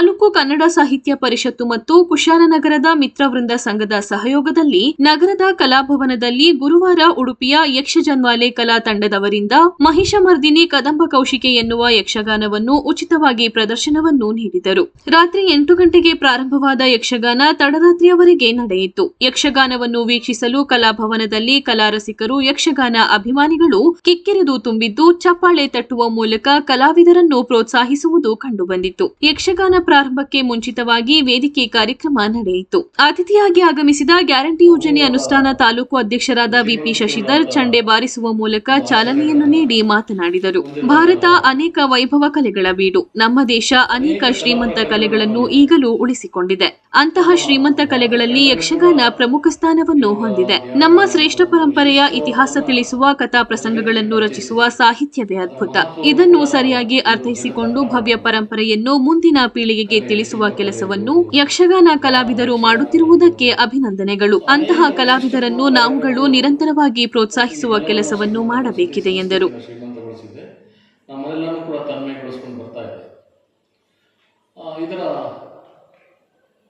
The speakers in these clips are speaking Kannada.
ತಾಲೂಕು ಕನ್ನಡ ಸಾಹಿತ್ಯ ಪರಿಷತ್ತು ಮತ್ತು ಕುಶಾಲನಗರದ ಮಿತ್ರವೃಂದ ಸಂಘದ ಸಹಯೋಗದಲ್ಲಿ ನಗರದ ಕಲಾಭವನದಲ್ಲಿ ಗುರುವಾರ ಉಡುಪಿಯ ಯಕ್ಷಜನ್ವಾಲೆ ಕಲಾ ತಂಡದವರಿಂದ ಮಹಿಷಮರ್ದಿನಿ ಕದಂಬ ಕೌಶಿಕೆ ಎನ್ನುವ ಯಕ್ಷಗಾನವನ್ನು ಉಚಿತವಾಗಿ ಪ್ರದರ್ಶನವನ್ನು ನೀಡಿದರು. ರಾತ್ರಿ ಎಂಟು ಗಂಟೆಗೆ ಪ್ರಾರಂಭವಾದ ಯಕ್ಷಗಾನ ತಡರಾತ್ರಿಯವರೆಗೆ ನಡೆಯಿತು. ಯಕ್ಷಗಾನವನ್ನು ವೀಕ್ಷಿಸಲು ಕಲಾಭವನದಲ್ಲಿ ಕಲಾರಸಿಕರು, ಯಕ್ಷಗಾನ ಅಭಿಮಾನಿಗಳು ಕಿಕ್ಕಿರಿದು ತುಂಬಿದ್ದು, ಚಪ್ಪಾಳೆ ತಟ್ಟುವ ಮೂಲಕ ಕಲಾವಿದರನ್ನು ಪ್ರೋತ್ಸಾಹಿಸುವುದು ಕಂಡುಬಂದಿತು ಯಕ್ಷಗಾನ ಪ್ರಾರಂಭಕ್ಕೆ ಮುಂಚಿತವಾಗಿ ವೇದಿಕೆ ಕಾರ್ಯಕ್ರಮ ನಡೆಯಿತು. ಅತಿಥಿಯಾಗಿ ಆಗಮಿಸಿದ ಗ್ಯಾರಂಟಿ ಯೋಜನೆ ಅನುಷ್ಠಾನ ತಾಲೂಕು ಅಧ್ಯಕ್ಷರಾದ ವಿಪಿ ಶಶಿಧರ್ ಚಂಡೆ ಬಾರಿಸುವ ಮೂಲಕ ಚಾಲನೆಯನ್ನು ನೀಡಿ ಮಾತನಾಡಿದರು. ಭಾರತ ಅನೇಕ ವೈಭವ ಕಲೆಗಳ ಬೀಡು. ನಮ್ಮ ದೇಶ ಅನೇಕ ಶ್ರೀಮಂತ ಕಲೆಗಳನ್ನು ಈಗಲೂ ಉಳಿಸಿಕೊಂಡಿದೆ. ಅಂತಹ ಶ್ರೀಮಂತ ಕಲೆಗಳಲ್ಲಿ ಯಕ್ಷಗಾನ ಪ್ರಮುಖ ಸ್ಥಾನವನ್ನು ಹೊಂದಿದೆ. ನಮ್ಮ ಶ್ರೇಷ್ಠ ಪರಂಪರೆಯ ಇತಿಹಾಸ ತಿಳಿಸುವ, ಕಥಾ ಪ್ರಸಂಗಗಳನ್ನು ರಚಿಸುವ ಸಾಹಿತ್ಯವೇ ಅದ್ಭುತ. ಇದನ್ನು ಸರಿಯಾಗಿ ಅರ್ಥೈಸಿಕೊಂಡು ಭವ್ಯ ಪರಂಪರೆಯನ್ನು ಮುಂದಿನ ಪೀಳಿಗೆಗೆ ತಿಳಿಸುವ ಕೆಲಸವನ್ನು ಯಕ್ಷಗಾನ ಕಲಾವಿದರು ಮಾಡುತ್ತಿರುವುದಕ್ಕೆ ಅಭಿನಂದನೆಗಳು. ಅಂತಹ ಕಲಾವಿದರನ್ನು ನಾವುಗಳು ನಿರಂತರವಾಗಿ ಪ್ರೋತ್ಸಾಹಿಸುವ ಕೆಲಸವನ್ನು ಮಾಡಬೇಕಿದೆ ಎಂದರು.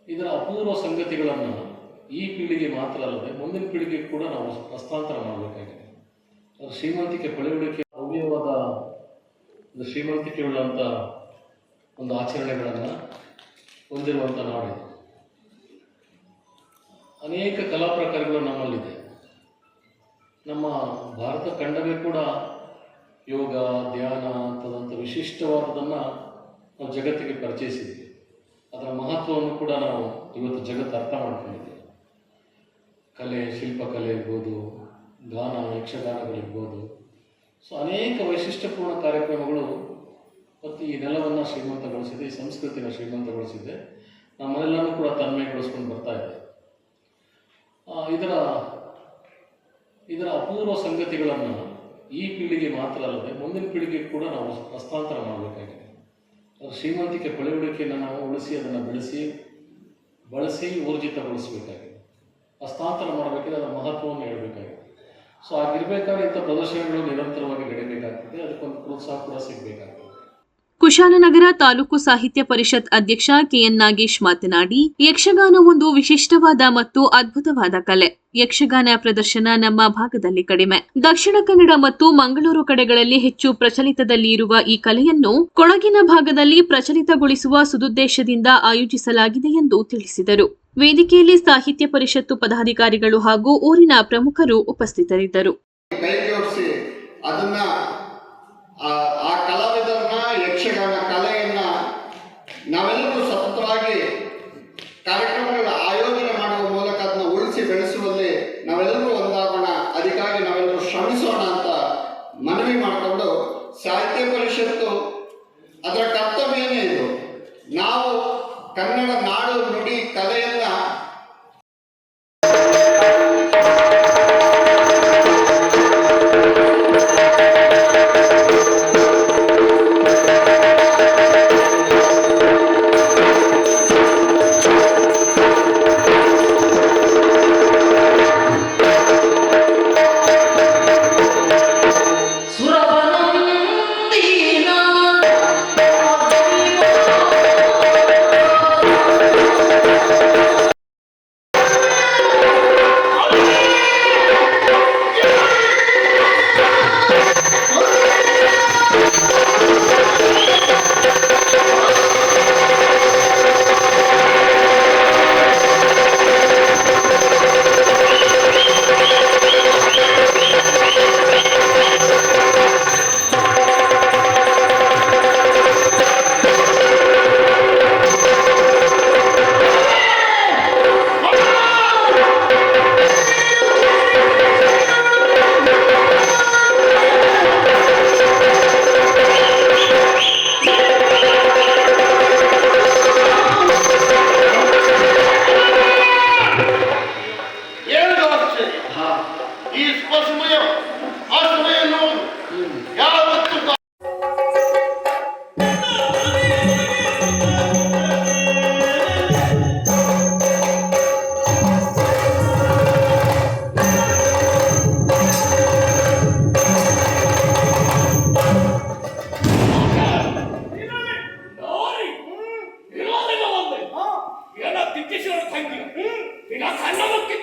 ಇದರ ಅಪೂರ್ವ ಸಂಗತಿಗಳನ್ನು ಈ ಪೀಳಿಗೆ ಮಾತ್ರ ಅಲ್ಲದೆ ಮುಂದಿನ ಪೀಳಿಗೆಗೆ ಕೂಡ ನಾವು ಹಸ್ತಾಂತರ ಮಾಡಬೇಕಾಗಿದೆ. ಶ್ರೀಮಂತಿಕೆ ಪಳೆಯುಳಿಕೆ ಅವ್ಯವಾದ ಶ್ರೀಮಂತಿಕೆ ಉಳ್ಳಂಥ ಒಂದು ಆಚರಣೆಗಳನ್ನು ಹೊಂದಿರುವಂಥ ನಾಡು ಅನೇಕ ಕಲಾ ಪ್ರಕಾರಗಳು ನಮ್ಮಲ್ಲಿದೆ. ನಮ್ಮ ಭಾರತ ಖಂಡವೇ ಕೂಡ ಯೋಗ, ಧ್ಯಾನ ಅಂತದಂಥ ವಿಶಿಷ್ಟವಾದದನ್ನು ನಾವು ಜಗತ್ತಿಗೆ ಪರಿಚಯಿಸಿದ್ವಿ. ಅದರ ಮಹತ್ವವನ್ನು ಕೂಡ ನಾವು ಇವತ್ತು ಜಗತ್ತು ಅರ್ಥ ಮಾಡ್ಕೊಂಡಿದ್ದೀವಿ ಕಲೆ, ಶಿಲ್ಪಕಲೆ ಇರ್ಬೋದು, ಗಾನ, ಯಕ್ಷಗಾನಗಳಿರ್ಬೋದು. ಸೊ ಅನೇಕ ವೈಶಿಷ್ಟ್ಯಪೂರ್ಣ ಕಾರ್ಯಕ್ರಮಗಳು ಮತ್ತು ಈ ನೆಲವನ್ನು ಶ್ರೀಮಂತಗೊಳಿಸಿದೆ, ಈ ಸಂಸ್ಕೃತಿನ ಶ್ರೀಮಂತಗೊಳಿಸಿದೆ. ನಮ್ಮನ್ನೆಲ್ಲನೂ ಕೂಡ ತನ್ಮಯಗೊಳಿಸ್ಕೊಂಡು ಬರ್ತಾ ಇದೆ. ಇದರ ಇದರ ಅಪೂರ್ವ ಸಂಗತಿಗಳನ್ನು ಈ ಪೀಳಿಗೆ ಮಾತ್ರ ಅಲ್ಲದೆ ಮುಂದಿನ ಪೀಳಿಗೆಗೆ ಕೂಡ ನಾವು ಹಸ್ತಾಂತರ ಮಾಡಬೇಕಾಗಿದೆ. ಅದರ ಶ್ರೀಮಂತಿಕೆ ಪಳೆಯುಳಿಕೆಯನ್ನು ನಾವು ಉಳಿಸಿ, ಅದನ್ನು ಬೆಳೆಸಿ, ಬಳಸಿ ಊರ್ಜಿತಗೊಳಿಸಬೇಕಾಗಿದೆ. ಹಸ್ತಾಂತರ ಮಾಡಬೇಕಾದ್ರೆ ಅದರ ಮಹತ್ವವನ್ನು ಹೇಳಬೇಕಾಗಿದೆ. ಸೊ ಆಗಿರಬೇಕಾದ್ರೆ ಇಂಥ ಪ್ರದರ್ಶನಗಳು ನಿರಂತರವಾಗಿ ನಡೀಬೇಕಾಗ್ತದೆ. ಅದಕ್ಕೊಂದು ಪ್ರೋತ್ಸಾಹ ಕೂಡ ಸಿಗಬೇಕಾಗ್ತದೆ. ಕುಶಾಲನಗರ ತಾಲೂಕು ಸಾಹಿತ್ಯ ಪರಿಷತ್ ಅಧ್ಯಕ್ಷ ಕೆಎನ್ ನಾಗೇಶ್ ಮಾತನಾಡಿ, ಯಕ್ಷಗಾನ ಒಂದು ವಿಶಿಷ್ಟವಾದ ಮತ್ತು ಅದ್ಭುತವಾದ ಕಲೆ. ಯಕ್ಷಗಾನ ಪ್ರದರ್ಶನ ನಮ್ಮ ಭಾಗದಲ್ಲಿ ಕಡಿಮೆ. ದಕ್ಷಿಣ ಕನ್ನಡ ಮತ್ತು ಮಂಗಳೂರು ಕಡೆಗಳಲ್ಲಿ ಹೆಚ್ಚು ಪ್ರಚಲಿತದಲ್ಲಿ ಇರುವ ಈ ಕಲೆಯನ್ನು ಕೊಡಗಿನ ಭಾಗದಲ್ಲಿ ಪ್ರಚಲಿತಗೊಳಿಸುವ ಸುದುದ್ದೇಶದಿಂದ ಆಯೋಜಿಸಲಾಗಿದೆ ಎಂದು ತಿಳಿಸಿದರು. ವೇದಿಕೆಯಲ್ಲಿ ಸಾಹಿತ್ಯ ಪರಿಷತ್ತು ಪದಾಧಿಕಾರಿಗಳು ಹಾಗೂ ಊರಿನ ಪ್ರಮುಖರು ಉಪಸ್ಥಿತರಿದ್ದರು. ಯಕ್ಷಗಾನ ಕಲೆಯನ್ನ ನಾವೆಲ್ಲರೂ ಸತತವಾಗಿ ಕಾರ್ಯಕ್ರಮಗಳ ಆಯೋಜನೆ ಮಾಡುವ ಮೂಲಕ ಅದನ್ನು ಉಳಿಸಿ ಬೆಳೆಸುವಲ್ಲಿ ನಾವೆಲ್ಲರೂ ಒಂದಾಗೋಣ, ಅದಕ್ಕಾಗಿ ನಾವೆಲ್ಲರೂ ಶ್ರಮಿಸೋಣ ಅಂತ ಮನವಿ ಮಾಡಿಕೊಂಡು ಸಾಹಿತ್ಯ ಪರಿಷತ್ತು ಅದರ ಕರ್ತವ್ಯನೇ ಇದು. ನಾವು ಕನ್ನಡ ನಾಡು ನುಡಿ ಕಲೆಯನ್ನ Ah, another